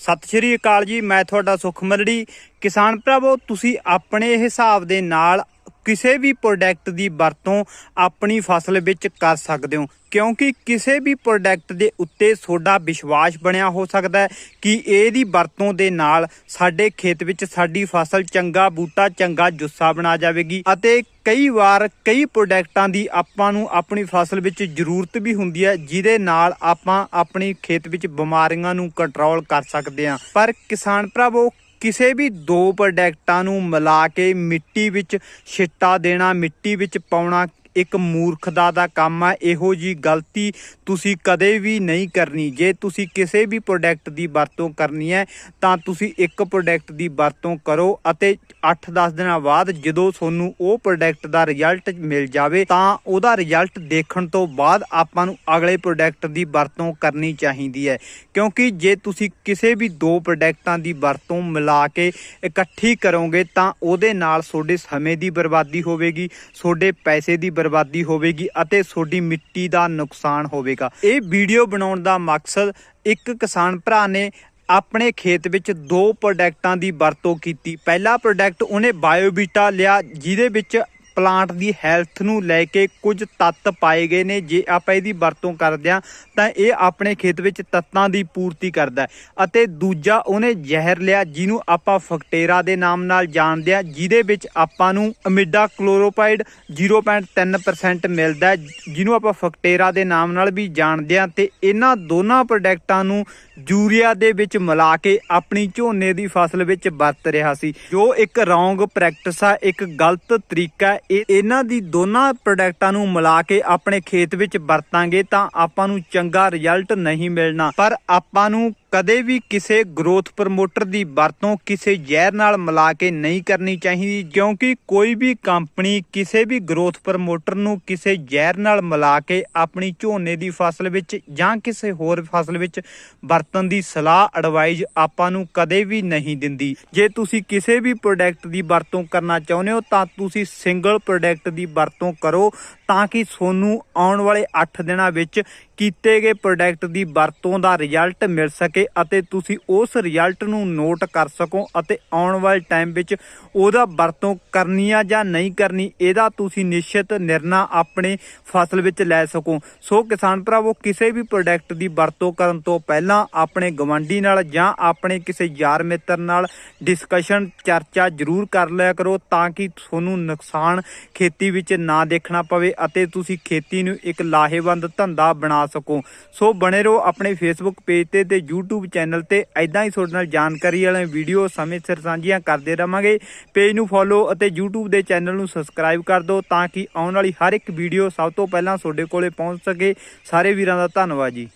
ਸਤਿ ਸ਼੍ਰੀ ਅਕਾਲ ਜੀ ਮੈਂ ਤੁਹਾਡਾ ਸੁਖਮਰੜੀ ਕਿਸਾਨ ਭਰਾਵੋ ਤੁਸੀਂ ਆਪਣੇ ਹਿਸਾਬ ਦੇ ਨਾਲ ਕਿਸੇ ਵੀ ਪ੍ਰੋਡਕਟ ਦੀ ਵਰਤੋਂ ਆਪਣੀ ਫਸਲ ਵਿੱਚ ਕਰ ਸਕਦੇ ਹੋ। ਕਿਉਂਕਿ ਕਿਸੇ ਵੀ ਪ੍ਰੋਡਕਟ ਦੇ ਉੱਤੇ ਤੁਹਾਡਾ ਵਿਸ਼ਵਾਸ ਬਣਿਆ ਹੋ ਸਕਦਾ ਹੈ ਕਿ ਇਹਦੀ ਵਰਤੋਂ ਦੇ ਨਾਲ ਸਾਡੇ ਖੇਤ ਵਿੱਚ ਸਾਡੀ ਫਸਲ ਚੰਗਾ ਬੂਟਾ, ਚੰਗਾ ਜੁੱਸਾ ਬਣਾ ਜਾਵੇਗੀ ਅਤੇ ਕਈ ਵਾਰ ਕਈ ਪ੍ਰੋਡਕਟਾਂ ਦੀ ਆਪਾਂ ਨੂੰ ਆਪਣੀ ਫਸਲ ਵਿੱਚ ਜ਼ਰੂਰਤ ਵੀ ਹੁੰਦੀ ਹੈ, ਜਿਹਦੇ ਨਾਲ ਆਪਾਂ ਆਪਣੀ ਖੇਤ ਵਿੱਚ ਬਿਮਾਰੀਆਂ ਨੂੰ ਕੰਟਰੋਲ ਕਰ ਸਕਦੇ ਹਾਂ। ਪਰ ਕਿਸਾਨ ਭਰਾਵੋ ਕਿਸੇ ਵੀ ਦੋ ਪ੍ਰੋਡਕਟਾਂ ਨੂੰ ਮਿਲਾ ਕੇ ਮਿੱਟੀ ਵਿੱਚ ਛਿੱਟਾ ਦੇਣਾ ਮਿੱਟੀ ਵਿੱਚ ਪਾਉਣਾ ਇੱਕ ਮੂਰਖਤਾ ਦਾ ਕੰਮ ਆ, ਇਹੋ ਜੀ ਗਲਤੀ ਤੁਸੀਂ ਕਦੇ ਵੀ ਨਹੀਂ ਕਰਨੀ। ਜੇ ਤੁਸੀਂ ਕਿਸੇ ਵੀ ਪ੍ਰੋਡਕਟ ਦੀ ਵਰਤੋਂ ਕਰਨੀ ਹੈ, ਤਾਂ ਤੁਸੀਂ ਇੱਕ ਪ੍ਰੋਡਕਟ ਦੀ ਵਰਤੋਂ ਕਰੋ ਅਤੇ 8-10 ਦਿਨਾਂ ਬਾਅਦ ਜਦੋਂ ਤੁਹਾਨੂੰ ਉਹ ਪ੍ਰੋਡਕਟ ਦਾ ਰਿਜ਼ਲਟ ਮਿਲ ਜਾਵੇ, ਤਾਂ ਉਹਦਾ ਰਿਜ਼ਲਟ ਦੇਖਣ ਤੋਂ ਬਾਅਦ ਆਪਾਂ ਨੂੰ ਅਗਲੇ ਪ੍ਰੋਡਕਟ ਦੀ ਵਰਤੋਂ ਕਰਨੀ ਚਾਹੀਦੀ ਹੈ। ਕਿਉਂਕਿ ਜੇ ਤੁਸੀਂ ਕਿਸੇ ਵੀ ਦੋ ਪ੍ਰੋਡਕਟਾਂ ਦੀ ਵਰਤੋਂ ਮਿਲਾ ਕੇ ਇਕੱਠੀ ਕਰੋਗੇ, ਤਾਂ ਉਹਦੇ ਨਾਲ ਤੁਹਾਡੇ ਸਮੇਂ ਦੀ ਬਰਬਾਦੀ ਹੋਵੇਗੀ, ਤੁਹਾਡੇ ਪੈਸੇ ਦੀ ਬਰਬਾਦੀ ਹੋਵੇਗੀ ਅਤੇ ਤੁਹਾਡੀ ਮਿੱਟੀ ਦਾ ਨੁਕਸਾਨ ਹੋਵੇਗਾ। ਇਹ ਵੀਡੀਓ ਬਣਾਉਣ ਦਾ ਮਕਸਦ ਇੱਕ ਕਿਸਾਨ ਭਰਾ ਨੇ ਆਪਣੇ ਖੇਤ ਵਿੱਚ ਦੋ ਪ੍ਰੋਡਕਟਾਂ ਦੀ ਵਰਤੋਂ ਕੀਤੀ। ਪਹਿਲਾ ਪ੍ਰੋਡਕਟ ਉਹਨੇ ਬਾਇਓਬੀਟਾ ਲਿਆ, ਜਿਹਦੇ ਵਿੱਚ ਪਲਾਂਟ ਦੀ ਹੈਲਥ ਨੂੰ ਲੈ ਕੇ ਕੁਝ ਤੱਤ ਪਾਏ ਗਏ ਨੇ। ਜੇ ਆਪਾਂ ਇਹਦੀ ਵਰਤੋਂ ਕਰਦੇ ਹਾਂ, ਤਾਂ ਇਹ ਆਪਣੇ ਖੇਤ ਵਿੱਚ ਤੱਤਾਂ ਦੀ ਪੂਰਤੀ ਕਰਦਾ ਅਤੇ ਦੂਜਾ ਉਹਨੇ ਜ਼ਹਿਰ ਲਿਆ, ਜਿਹਨੂੰ ਆਪਾਂ ਫਕਟੇਰਾ ਦੇ ਨਾਮ ਨਾਲ ਜਾਣਦੇ ਹਾਂ, ਜਿਹਦੇ ਵਿੱਚ ਆਪਾਂ ਨੂੰ ਅਮੀਡਾ ਕਲੋਰੋਪਾਈਡ 0.3% ਮਿਲਦਾ ਜਿਹਨੂੰ ਆਪਾਂ ਫਕਟੇਰਾ ਦੇ ਨਾਮ ਨਾਲ ਵੀ ਜਾਣਦੇ ਹਾਂ। ਤੇ ਇਹਨਾਂ ਦੋਨਾਂ ਪ੍ਰੋਡਕਟਾਂ ਨੂੰ ਯੂਰੀਆ ਦੇ ਵਿੱਚ ਮਿਲਾ ਕੇ ਆਪਣੀ ਝੋਨੇ ਦੀ ਫਸਲ ਵਿੱਚ ਵਰਤ ਰਿਹਾ ਸੀ। ਜੋ ਇੱਕ ਰੋਂਗ ਪ੍ਰੈਕਟਿਸ ਆ, ਇੱਕ ਗਲਤ ਤਰੀਕਾ ਇਹਨਾਂ ਦੀ ਦੋਨਾਂ ਪ੍ਰੋਡਕਟਾਂ ਨੂੰ ਮਿਲਾ ਕੇ ਆਪਣੇ ਖੇਤ ਵਿੱਚ ਵਰਤਾਂਗੇ ਤਾਂ ਆਪਾਂ ਨੂੰ ਚੰਗਾ ਰਿਜ਼ਲਟ ਨਹੀਂ ਮਿਲਣਾ। ਪਰ ਆਪਾਂ ਨੂੰ ਕਦੇ ਵੀ ਕਿਸੇ ਗਰੋਥ ਪ੍ਰਮੋਟਰ ਦੀ ਵਰਤੋਂ ਕਿਸੇ ਜ਼ਹਿਰ ਨਾਲ ਮਿਲਾ ਕੇ ਨਹੀਂ ਕਰਨੀ ਚਾਹੀਦੀ, ਕਿਉਂਕਿ ਕੋਈ ਵੀ ਕੰਪਨੀ ਕਿਸੇ ਵੀ ਗਰੋਥ ਪ੍ਰਮੋਟਰ ਨੂੰ ਕਿਸੇ ਜ਼ਹਿਰ ਨਾਲ ਮਿਲਾ ਕੇ ਆਪਣੀ ਝੋਨੇ ਦੀ ਫਸਲ ਵਿੱਚ ਜਾਂ ਕਿਸੇ ਹੋਰ ਫਸਲ ਵਿੱਚ ਵਰਤਣ ਦੀ ਸਲਾਹ ਐਡਵਾਈਜ਼ ਆਪਾਂ ਨੂੰ ਕਦੇ ਵੀ ਨਹੀਂ ਦਿੰਦੀ। ਜੇ ਤੁਸੀਂ ਕਿਸੇ ਵੀ ਪ੍ਰੋਡਕਟ ਦੀ ਵਰਤੋਂ ਕਰਨਾ ਚਾਹੁੰਦੇ ਹੋ, ਤਾਂ ਤੁਸੀਂ ਸਿੰਗਲ ਪ੍ਰੋਡਕਟ ਦੀ ਵਰਤੋਂ ਕਰੋ ਤਾਂ ਕਿ ਤੁਹਾਨੂੰ ਆਉਣ ਵਾਲੇ 8 ਦਿਨਾਂ ਵਿੱਚ ਕੀਤੇ ਗਏ ਪ੍ਰੋਡਕਟ ਦੀ ਵਰਤੋਂ ਦਾ ਰਿਜ਼ਲਟ ਮਿਲ ਸਕੇ ਅਤੇ ਤੁਸੀਂ ਉਸ ਰਿਜ਼ਲਟ ਨੂੰ ਨੋਟ ਕਰ ਸਕੋ ਅਤੇ ਆਉਣ ਵਾਲੇ ਟਾਈਮ ਵਿੱਚ ਉਹਦਾ ਵਰਤੋਂ ਕਰਨੀ ਆ ਜਾਂ ਨਹੀਂ ਕਰਨੀ, ਇਹਦਾ ਤੁਸੀਂ ਨਿਸ਼ਚਿਤ ਨਿਰਣਾ ਆਪਣੇ ਫਸਲ ਵਿੱਚ ਲੈ ਸਕੋ। ਸੋ ਕਿਸਾਨ ਭਰਾਵੋ, ਕਿਸੇ ਵੀ ਪ੍ਰੋਡਕਟ ਦੀ ਵਰਤੋਂ ਕਰਨ ਤੋਂ ਪਹਿਲਾਂ ਆਪਣੇ ਗਵਾਂਢੀ ਨਾਲ ਜਾਂ ਆਪਣੇ ਕਿਸੇ ਯਾਰ ਮਿੱਤਰ ਨਾਲ ਡਿਸਕਸ਼ਨ ਚਰਚਾ ਜ਼ਰੂਰ ਕਰ ਲਿਆ ਕਰੋ ਤਾਂ ਕਿ ਤੁਹਾਨੂੰ ਨੁਕਸਾਨ ਖੇਤੀ ਵਿੱਚ ਨਾ ਦੇਖਣਾ ਪਵੇ ਅਤੇ ਤੁਸੀਂ ਖੇਤੀ ਨੂੰ ਇੱਕ ਲਾਹੇਵੰਦ ਧੰਦਾ ਬਣਾ ਸਕੋ। ਸੋ ਬਣੇ ਰਹੋ ਆਪਣੇ ਫੇਸਬੁੱਕ ਪੇਜ ਤੇ ਤੇ YouTube ਚੈਨਲ ਤੇ। ਐਦਾਂ ਹੀ ਤੁਹਾਡੇ ਨਾਲ ਜਾਣਕਾਰੀ ਵਾਲੇ ਵੀਡੀਓ ਸਮੇਂ ਸਿਰ ਸਾਂਝੀਆਂ ਕਰਦੇ ਰਵਾਂਗੇ। ਪੇਜ ਨੂੰ ਫੋਲੋ ਅਤੇ YouTube ਦੇ ਚੈਨਲ ਨੂੰ ਸਬਸਕ੍ਰਾਈਬ ਕਰ ਦਿਓ ਤਾਂ ਕਿ ਆਉਣ ਵਾਲੀ ਹਰ ਇੱਕ ਵੀਡੀਓ ਸਭ ਤੋਂ ਪਹਿਲਾਂ ਤੁਹਾਡੇ ਕੋਲੇ ਪਹੁੰਚ ਸਕੇ। ਸਾਰੇ ਵੀਰਾਂ ਦਾ ਧੰਨਵਾਦ ਜੀ।